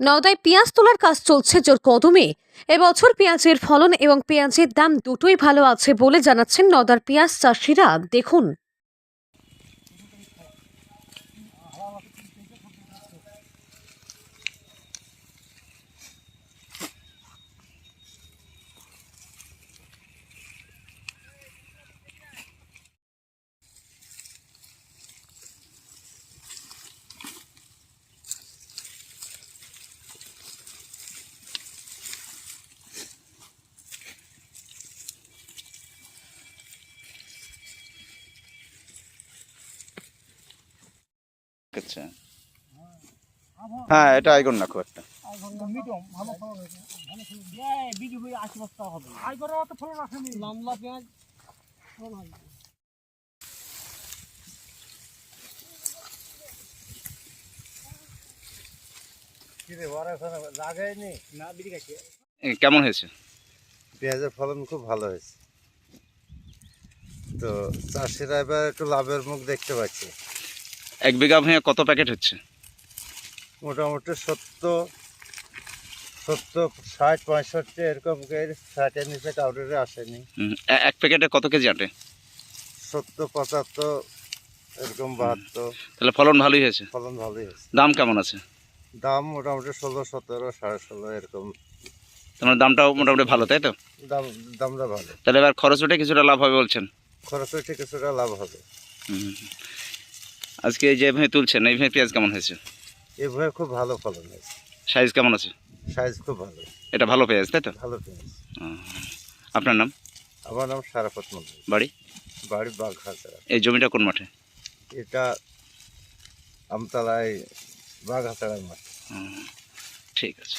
নওদায় পেঁয়াজ তোলার কাজ চলছে জোর কদমে। এবছর পেঁয়াজের ফলন এবং পেঁয়াজের দাম দুটোই ভালো আছে বলে জানাচ্ছেন নদার পেঁয়াজ চাষিরা। দেখুন। আচ্ছা। হ্যাঁ এটা আইগন না খুব একটা। কেমন হয়েছে? পেঁয়াজের ফলন খুব ভালো হয়েছে। তো চাষিরা এবার একটু লাভের মুখ দেখতে পাচ্ছে। এক বিঘা ভূঁয়ে কত প্যাকেট হচ্ছে? মোটামুটি সত্তর সত্তর ষাট পঁয়ষট্টি এরকম ষাটের নিচে কাউরে আসেনি। এক প্যাকেটে কত কেজি আটে? সত্তর পঁচাত্তর এরকম বাহাত্তর। তাহলে ফলন ভালোই হয়েছে? ফলন ভালোই হয়েছে। দাম কেমন আছে? দাম মোটামুটি ষোলো সতেরো সাড়ে ষোলো এরকম। তোমার দামটাও মোটামুটি ভালো তাই তো? দাম দামটা ভালো। তাহলে এবার খরচ উঠে কিছুটা লাভ হবে বলছেন? খরচ হচ্ছে কিছুটা লাভ হবে। আজকে এই যে ভূঁয়ে তুলছেন এই ভূঁয়ে পেঁয়াজ কেমন হয়েছে? এভাবে খুব ভালো ফলন হয়েছে। সাইজ কেমন আছে? সাইজ খুব ভালো। এটা ভালো পেঁয়াজ তাই তো? ভালো পেঁয়াজ। আপনার নাম? আমার নাম সারাপত মন্ডল বাড়ি? বাড়ি বাঘাছড়া এই জমিটা কোন মাঠে? এটা আমতলায় বাঘাছড়ার মাঠ। ঠিক আছে।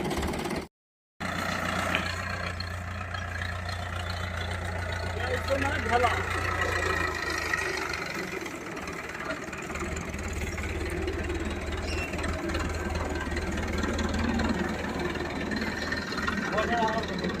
চারটে আছে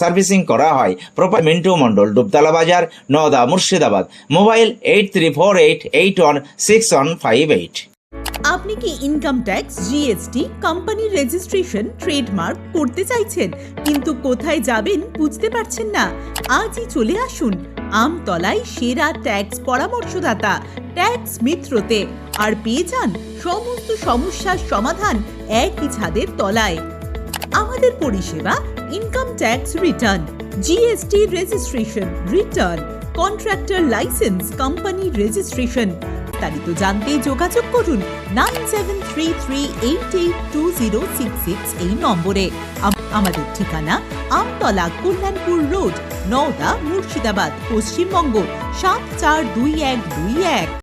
সার্ভিসিং করা হয়। Proper Mintu Mondal Dubtala Bazar, Nowda, Murshidabad. Mobile eight three four eight eight one six one five eight আপনি কি ইনকাম ট্যাক্স জিএসটি কোম্পানির রেজিস্ট্রেশন ট্রেডমার্ক করতে চাইছেন, কিন্তু কোথায় যাবেন বুঝতে পারছেন না? আজই চলে আসুন আমতলায় সেরা ট্যাক্স পরামর্শদাতা ট্যাক্স মিত্রতে, আর পেয়ে যান সমস্ত সমস্যার সমাধান একই ছাদের তলায়। আমাদের পরিষেবা income tax return GST registration return contractor licence company registration বিস্তারিত জানতে যোগাযোগ করুন nine seven three three eight eight two zero six six এই নম্বরে। আমাদের ঠিকানা আমতলা কল্যাণপুর রোড, নওদা মুর্শিদাবাদ, পশ্চিমবঙ্গ, সাত চার দুই এক দুই এক।